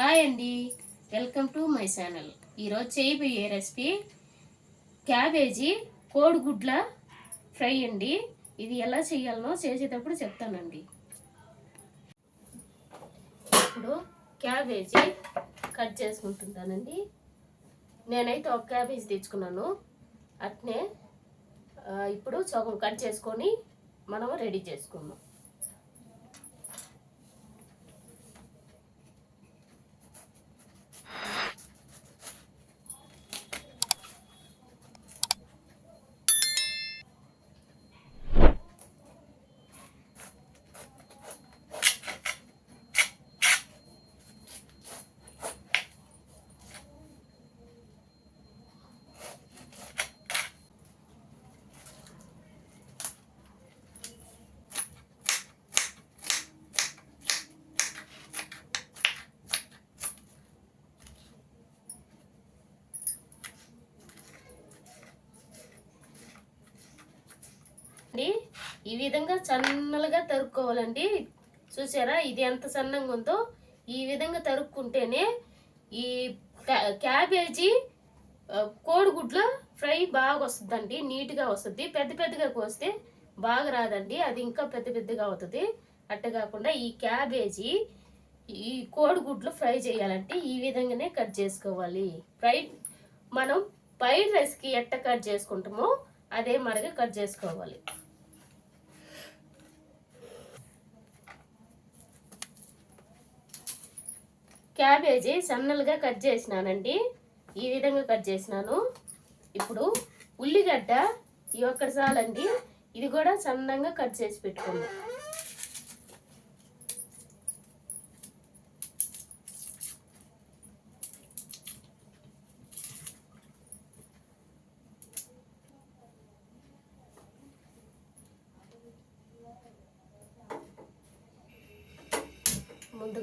Hi అండి. Welcome to my channel. ఈరోజు చేయబోయే రెసిపీ క్యాబేజీ కోడిగుడ్ల ఫ్రై అండి. ఇది ఎలా చేయాలనో చేసేటప్పుడు చెప్తానండి. ఇప్పుడు క్యాబేజీ కట్ చేసుకుంటుంటానండి నేనైతే ఒక క్యాబేజీ తెచ్చుకున్నాను. అట్నే ఇప్పుడు సగం కట్ చేసుకొని మనం రెడీ చేసుకుందాం అండి ఈ విధంగా సన్నలుగా తరుక్కోవాలండి. చూసారా? ఇది ఎంత సన్నంగా ఉందో. ఈ విధంగా తరుక్కుంటేనే ఈ క్యా- క్యాబేజీ కోడిగుడ్లు ఫ్రై బాగా వస్తుందండి. నీట్గా వస్తుంది. పెద్ద పెద్దగా కోస్తే బాగా రాదండి. అది ఇంకా పెద్ద పెద్దగా అవుతుంది. అట్ట కాకుండా ఈ క్యాబేజీ ఈ కోడిగుడ్లు ఫ్రై చేయాలంటే ఈ విధంగానే కట్ చేసుకోవాలి. ఫ్రై మనం ఫ్రైడ్ రైస్కి ఎట్ట కట్ చేసుకుంటామో అదే మరిగా కట్ చేసుకోవాలి. క్యాబేజీ సన్నలుగా కట్ చేసినానండి. ఈ విధంగా కట్ చేసినాను. ఇప్పుడు ఉల్లిగడ్డ ఈ ఒక్కటి చాలండి. ఇది కూడా సన్నంగా కట్ చేసి పెట్టుకుందాం.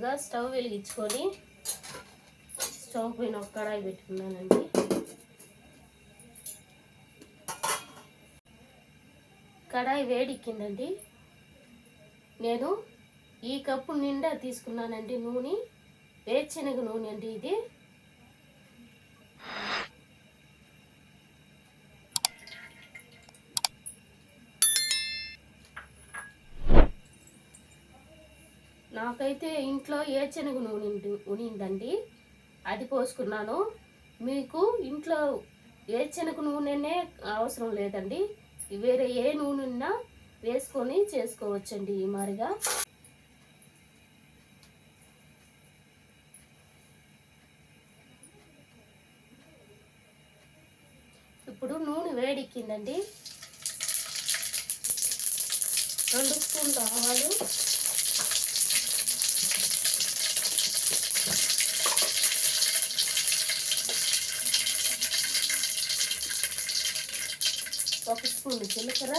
ముందుగా స్టవ్ వెలిగించుకొని స్టవ్ పైన ఒక కడాయి పెట్టుకున్నానండి. కడాయి వేడెక్కిందండి. నేను ఈ కప్పు నిండా తీసుకున్నానండి నూనె. వేరుశనగ నూనె అండి ఇది. నాకైతే ఇంట్లో ఏ శనగ నూనె ఉండి- ఉనిందండి అది పోసుకున్నాను. మీకు ఇంట్లో ఏ శనగ నూనెనే అవసరం లేదండి. వేరే ఏ నూనె ఉన్నా వేసుకొని చేసుకోవచ్చండి ఈ మారిగా. ఇప్పుడు నూనె వేడెక్కిందండి. రెండు స్పూన్లు ఆవాలు. ఒక జీలకర్ర.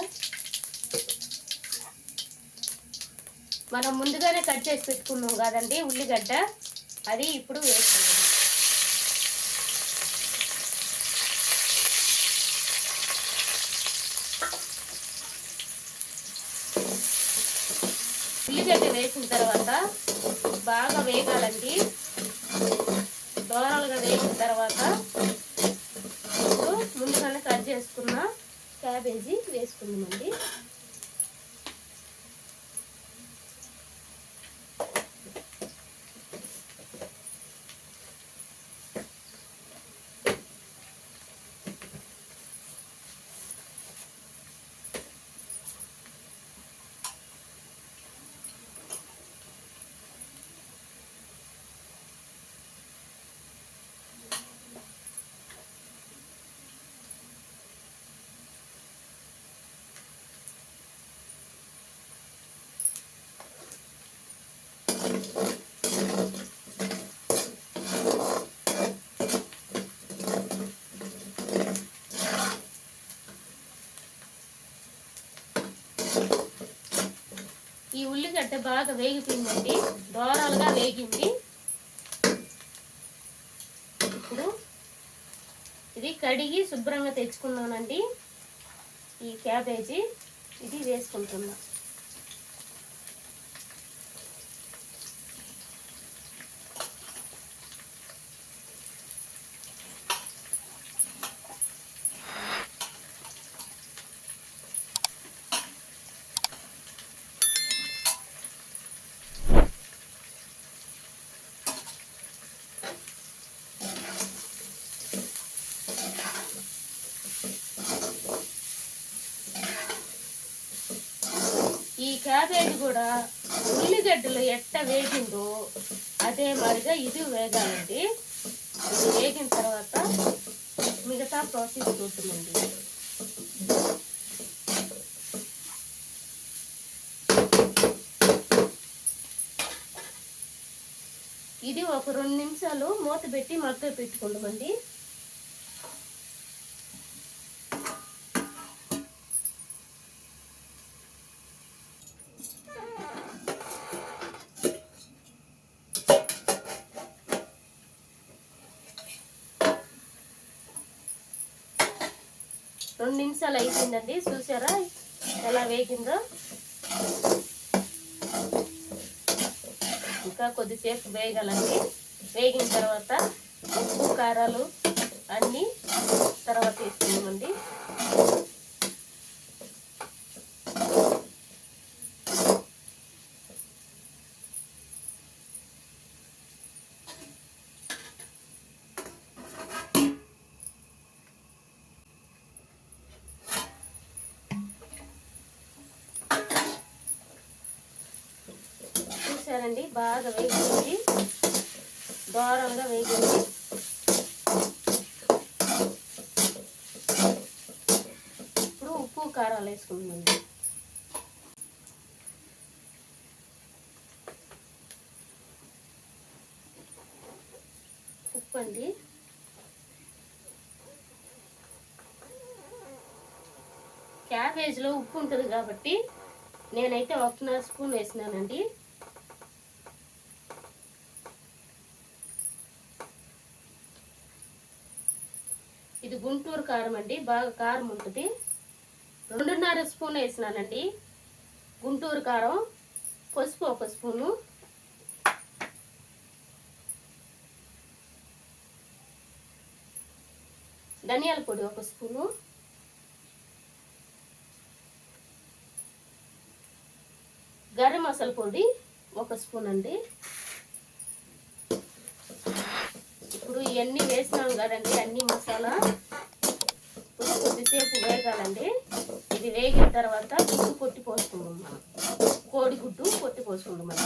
మనం ముందుగానే కట్ చేసి పెట్టుకున్నాం కదండి ఉల్లిగడ్డ. అది ఇప్పుడు వేసుకుంటాం ఉల్లిగడ్డ వేసిన తర్వాత బాగా వేగాలండి. దోరలుగా వేసిన తర్వాత ఇప్పుడు ముందుగానే కట్ చేసుకున్న క్యాబేజీ వేసుకుందామండి. ఈ ఉల్లిగడ్డ బాగా వేగిపోయిందండి. దోరాలుగా వేగింది. ఇప్పుడు ఇది కడిగి శుభ్రంగా తెచ్చుకున్నానండి. ఈ క్యాబేజీ ఇది వేసుకుంటున్నాను ఈ క్యాబేజ్ కూడా ఉల్లిగడ్డలు ఎట్ట వేగిందో అదే మాదిరిగా ఇది వేగాలండి. ఇది వేగిన తర్వాత మిగతా ప్రాసెస్ చూద్దామండి. ఇది ఒక రెండు నిమిషాలు మూత పెట్టి మగ్గ పెట్టుకుంటామండి రెండు నిమిషాలు అయిపోయిందండి. చూసారా? ఎలా వేగిందో? ఇంకా కొద్దిసేపు వేయగలండి వేగిన తర్వాత ఉప్పు కారాలు అన్నీ తర్వాత వేసుకున్నామండి చూసారండి బాగా వేగింది. దూరంగా వేగింది. ఇప్పుడు ఉప్పు కారాలు వేసుకుందామండి. ఉప్పు అండి. క్యాబేజ్లో ఉప్పు ఉంటుంది కాబట్టి నేనైతే ఒకటిన్నర స్పూన్ వేసినానండి. గుంటూరు కారం అండి బాగా కారం ఉంటుంది. రెండున్నర స్పూన్ వేసినానండి. గుంటూరు కారం పసుపు ఒక స్పూను. ధనియాల పొడి ఒక స్పూను. గరం మసాలా పొడి ఒక స్పూన్ అండి. ఇప్పుడు ఇవన్నీ వేసినాం కదండి అన్ని మసాలా. కొద్దిసేపు వేగాలండి. ఇది వేగిన తర్వాత గుడ్డు కొట్టి పోసుకుందాం మనం. కోడి గుడ్డు కొట్టి పోసుకుందాం మనం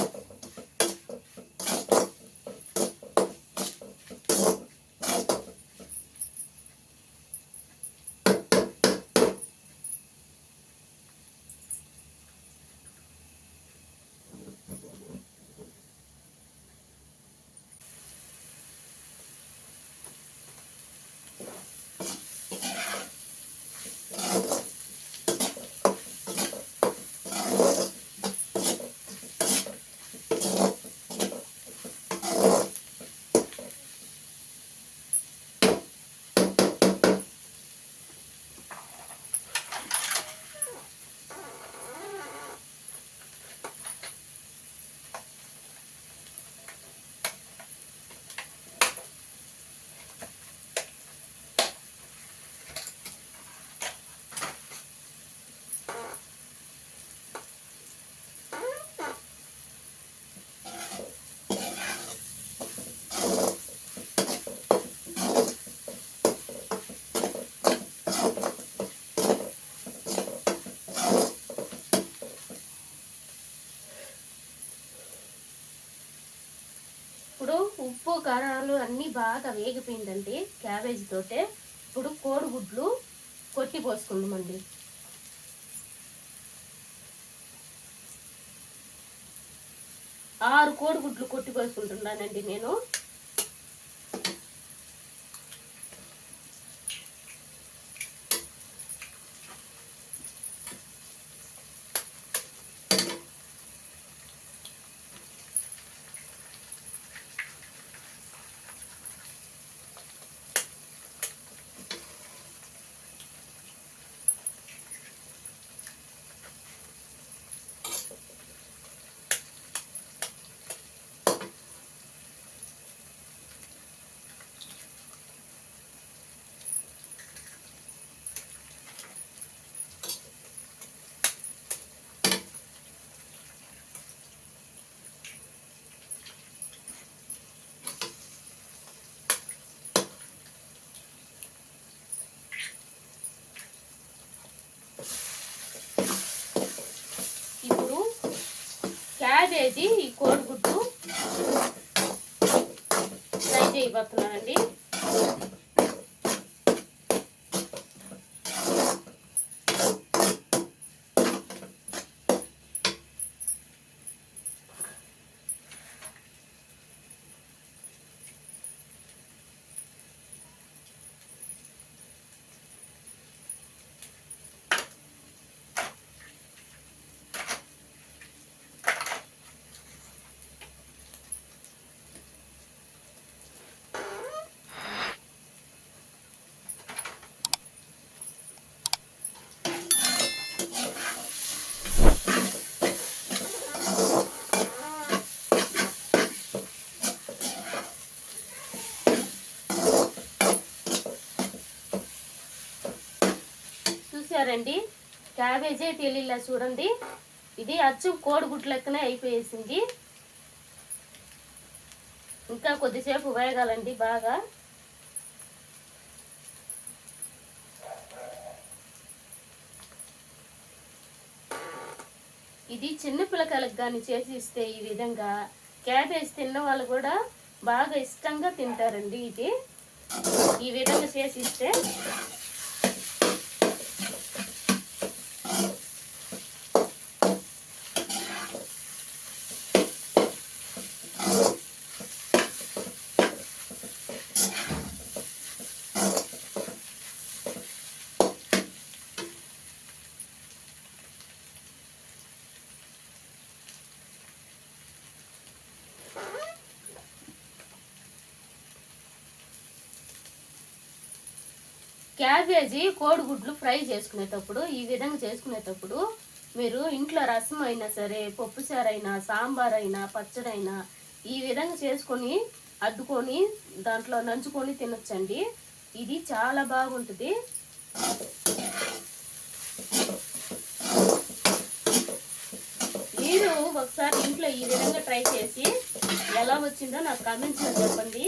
ఇప్పుడు ఉప్పు కారాలు అన్నీ బాగా వేగిపోయిందండి క్యాబేజీ తోటే ఇప్పుడు కోడిగుడ్లు కొట్టి పోసుకుందామండి. ఆరు కోడిగుడ్లు కొట్టి పోసుకుంటున్నానండి నేను. క్యాబేజీ ఈ కోడిగుడ్డు ఫ్రై చేయబోతున్నానండి. చూడండి. క్యాబేజీ తెలియలా చూడండి. ఇది అచ్చు కోడిగుడ్డు లెక్కనే అయిపోయేసింది. ఇంకా కొద్దిసేపు వేగాలండి బాగా. ఇది చిన్న పిల్లకాయలకు కానీ చేసి ఇస్తే ఈ విధంగా క్యాబేజ్ తిన్న వాళ్ళు కూడా బాగా ఇష్టంగా తింటారండి ఇది. ఈ విధంగా చేసి ఇస్తే క్యాబేజీ కోడిగుడ్లు ఫ్రై చేసుకునేటప్పుడు ఈ విధంగా చేసుకునేటప్పుడు మీరు ఇంట్లో రసం అయినా సరే పప్పుసారు అయినా సాంబార్ అయినా పచ్చడైనా ఈ విధంగా చేసుకొని అద్దుకొని దాంట్లో నంచుకొని తినొచ్చండి. ఇది చాలా బాగుంటుంది. మీరు ఒకసారి ఇంట్లో ఈ విధంగా ట్రై చేసి ఎలా వచ్చిందో నాకు కామెంట్స్లో చెప్పండి.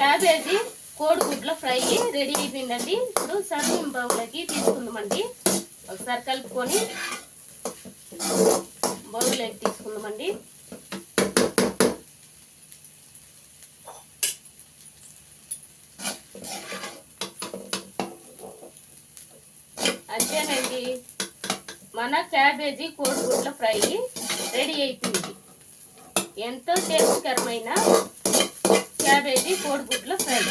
క్యాబేజీ కోడిగుడ్ల ఫ్రై రెడీ అయిపోయిందండి. ఇప్పుడు సర్వింగ్ బౌల్లోకి తీసుకుందామండి. ఒకసారి కలుపుకొని బౌల్లోకి తీసుకుందామండి. అంతేనండి మన క్యాబేజీ కోడిగుడ్ల ఫ్రై రెడీ అయిపోయింది. ఎంతో టేస్ట్కరమైన క్యాబేజీ కోడిగుడ్ల ఫ్రై.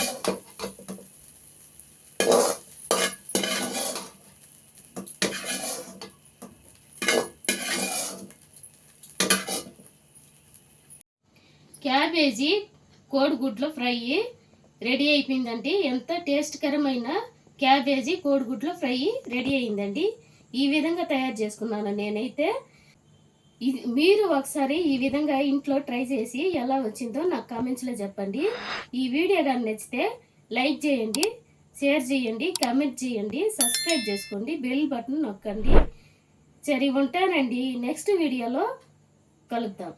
క్యాబేజీ కోడిగుడ్ల ఫ్రై. రెడీ అయిపోయిందండి. ఎంత టేస్ట్కరమైన క్యాబేజీ కోడిగుడ్ల ఫ్రై రెడీ అయిందండి. ఈ విధంగా తయారు చేసుకున్నాను నేనైతే. ఇది మీరు ఒకసారి ఈ విధంగా ఇంట్లో ట్రై చేసి ఎలా వచ్చిందో నాకు కామెంట్స్లో చెప్పండి. ఈ వీడియో కానీ నచ్చితే లైక్ చేయండి షేర్ చేయండి కామెంట్ చేయండి సబ్స్క్రైబ్ చేసుకోండి బెల్ బటన్ నొక్కండి. సరే ఉంటానండి. నెక్స్ట్ వీడియోలో కలుద్దాం.